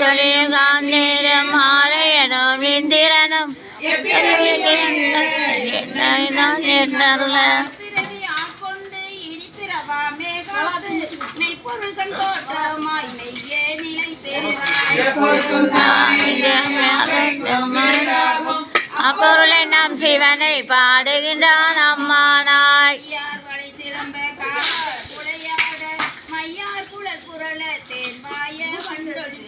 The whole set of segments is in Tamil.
சொல்லியிருக்கான் நேரம் ஆலயனும் இந்திரனும். அப்பொருளை நாம் சிவனை பாடுகின்றான்.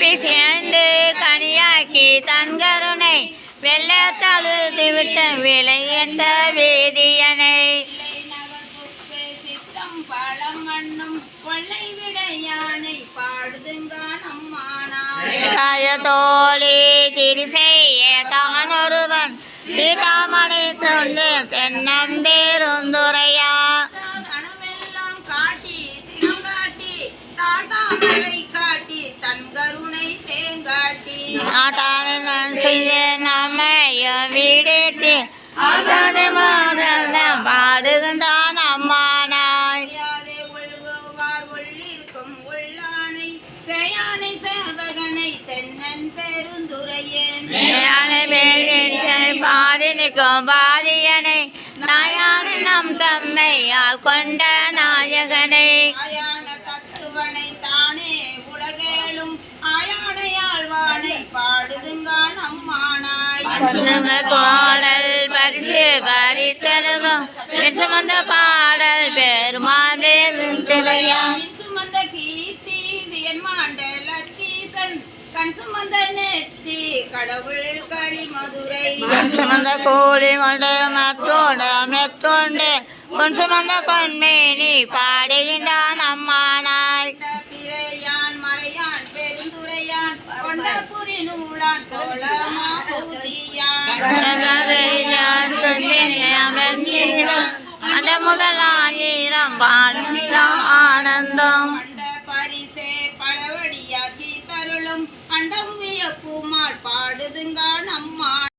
பழைப்பி சேர்ந்து கனியாக்கி தன் கருணை வெள்ளத்தழுதி விட்ட விலை என்ற வேதியனை. தோழி திரிசெய்ய தான் ஒருவன் சீதாமணி சொல்லு தேங்காட்டி நாட்டாளன் செய்ய நம்மைய வீடேத்தி பாடுகின்றான் அம்மானாய். அறியாதே ஒழுகுவார் உள்ளிருக்கும் உள்ளானை சேயானை சேவகனை தென்னன் பெருந்துரையேன். யானை வேலை பாதி நிற்கும் பாதியனை நாயானை நம் தம்மையால் கொண்ட நாயகனை. சுமந்த பாடல் பரிசு பரித்தருகும் சுமந்த பாடல் திரையான் சுமந்த கீர்த்தி வியன் மாண்டல தீசன் கண் சுமந்த நெற்றி கடவுள் களி மதுரை. சுமந்த கோழி கொண்டு மத்தோடு மெத்தோண்டு. பொன் சுமந்த பொன்மேனி பாடுகின்றான் பிறையான் மறையான் பெருந்துரையான். கொண்ட புரி நூலான் கோலமா பூதியான் அந்த முதலாயிரம் பாடுகிறான் ஆனந்தம். பரிசே பழவடியாகி தருளும். அண்டம் வியப்புமாள்